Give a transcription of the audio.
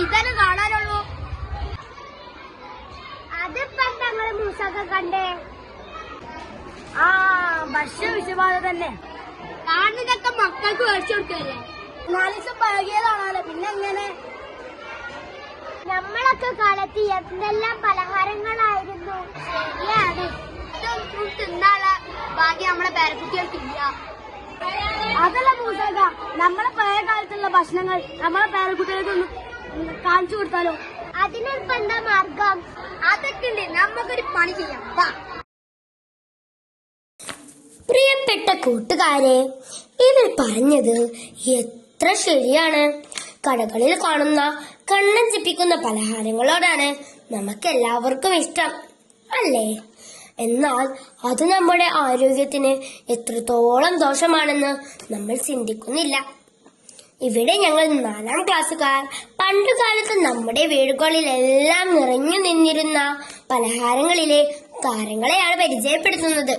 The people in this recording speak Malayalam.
ഇതന്നെ കാണാനുള്ളൂ. അതിപ്പോ ഞങ്ങൾ മൂസൊക്കെ കണ്ടേ. ആ ഭക്ഷ്യ വിഷബാധ തന്നെ. കാണുന്നതൊക്കെ മക്കൾക്ക് മേടിച്ചു കൊടുക്കല്ലേ നാലിസം പഴകിയതാണല്ലോ പിന്നെ എങ്ങനെ? നമ്മളൊക്കെ കാലത്ത് എന്തെല്ലാം പലഹാരങ്ങളായിരുന്നു. ശരിയാണ്. ഇതൊന്നും തിന്നാനുള്ള ഭാഗ്യം നമ്മുടെ പേരക്കുട്ടികൾക്കില്ല. അതല്ല മൂസക നമ്മളെ പഴയ കാലത്തുള്ള ഭക്ഷണങ്ങൾ നമ്മളെ പേരക്കുട്ടികൾക്കൊന്ന് കാണിച്ചു കൊടുത്താലോ? അതിനിപ്പോ എന്താ മാർഗം? അതൊക്കെ നമുക്കൊരു പണി ചെയ്യാം. പ്രിയപ്പെട്ട കൂട്ടുകാരെ ഇവർ പറഞ്ഞത് എത്ര ശരിയാണ്. കടകളിൽ കാണുന്ന കണ്ണഞ്ചിപ്പിക്കുന്ന പലഹാരങ്ങളോടാണ് നമുക്ക് എല്ലാവർക്കും ഇഷ്ടം അല്ലേ? എന്നാൽ അത് നമ്മുടെ ആരോഗ്യത്തിന് എത്രത്തോളം ദോഷമാണെന്ന് നമ്മൾ ചിന്തിക്കുന്നില്ല. ഇവിടെ ഞങ്ങൾ നാലാം ക്ലാസ്സുകാർ. പണ്ടുകാലത്ത് നമ്മുടെ വീടുകളിലെല്ലാം നിറഞ്ഞു നിന്നിരുന്ന പലഹാരങ്ങളിലെ താരങ്ങളെയാണ് പരിചയപ്പെടുത്തുന്നത്.